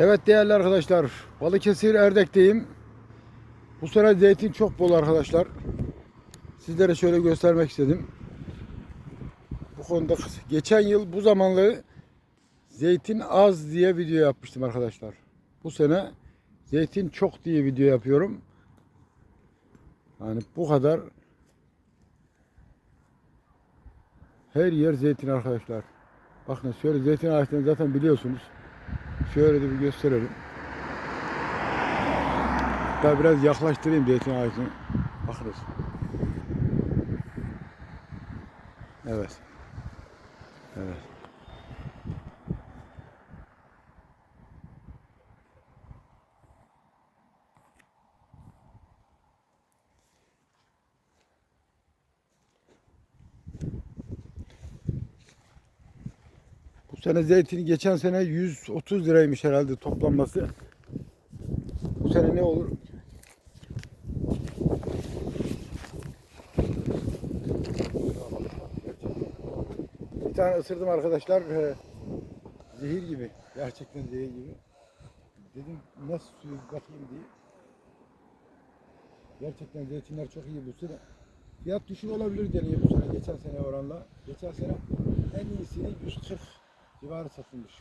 Evet değerli arkadaşlar, Balıkesir Erdek'teyim. Bu sene zeytin çok bol arkadaşlar. Sizlere şöyle göstermek istedim. Bu konuda geçen yıl bu zamanları zeytin az diye video yapmıştım arkadaşlar. Bu sene zeytin çok diye video yapıyorum. Yani bu kadar her yer zeytin arkadaşlar. Bakın şöyle zeytin ağaçlarını zaten biliyorsunuz. Şöyle de bir gösterelim. Hatta biraz yaklaştırayım zeytin ağacını. Bakınız. Evet. Evet. Sene zeytin geçen sene 130 liraymış herhalde toplanması. Bu sene ne olur? Bir tane ısırdım arkadaşlar. Ee, Zehir gibi. Gerçekten zehir gibi. Dedim nasıl suyu bakayım diye. Gerçekten zeytinler çok iyi bu sene. Fiyat düşük olabilir deniyor bu sene geçen sene oranla. Geçen sene en iyisini 140 civarı satılmış.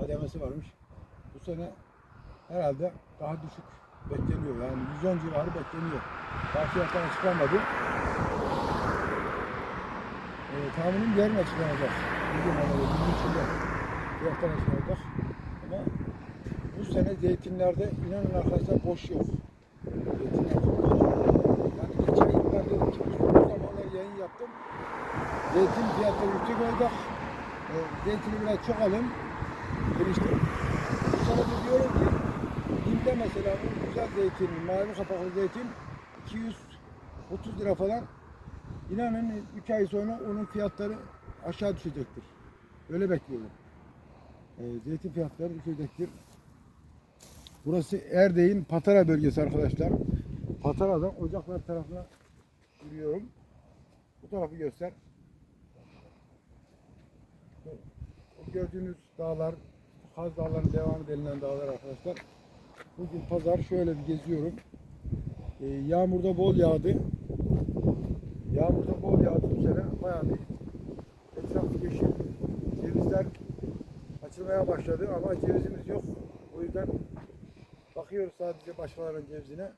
Kademesi varmış. Bu sene herhalde daha düşük bekleniyor. Yani 110 civarı bekleniyor. Daha fiyatlar açıklanmadı. Ee, tahminim yarın açıklanacak. Bugün ama bugün içinde fiyatlar açıklanacak. Ama bu sene zeytinlerde inanın arkadaşlar boş yok. Zeytinler. Yani geçen yıllarda 2009 zamanlar yayın yaptım. Zeytin fiyatları yüksek olacak. Zeytini biraz çok alın. Geliştim. Bu sene de diyorum ki Dinde mesela bu güzel zeytin, mavi kapaklı zeytin 230 lira falan. İnanın 3 ay sonra onun fiyatları aşağı düşecektir. Öyle bekliyorum. E, zeytin fiyatları düşecektir. Burası Erdek'in Patara bölgesi arkadaşlar. Patara'dan Ocaklar tarafına yürüyorum. Bu tarafı göster. O gördüğünüz dağlar, Kaz Dağları'nın devamı denilen dağlar arkadaşlar. Bugün pazar şöyle bir geziyorum. Ee, yağmurda bol yağdı. Yağmurda bol yağdı bu sene. Bayağı bir etraf yeşil. Cevizler açılmaya başladı ama cevizimiz yok. O yüzden bakıyoruz sadece başkalarının cevizine.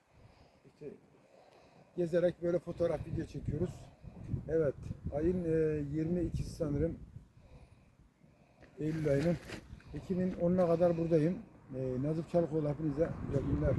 İşte gezerek böyle fotoğraf video çekiyoruz. Evet, ayın e, 22'si sanırım. Eylül ayının. Ekim'in 10'una kadar buradayım. E, Nazif Çalıkoğlu hepinize güzel günler.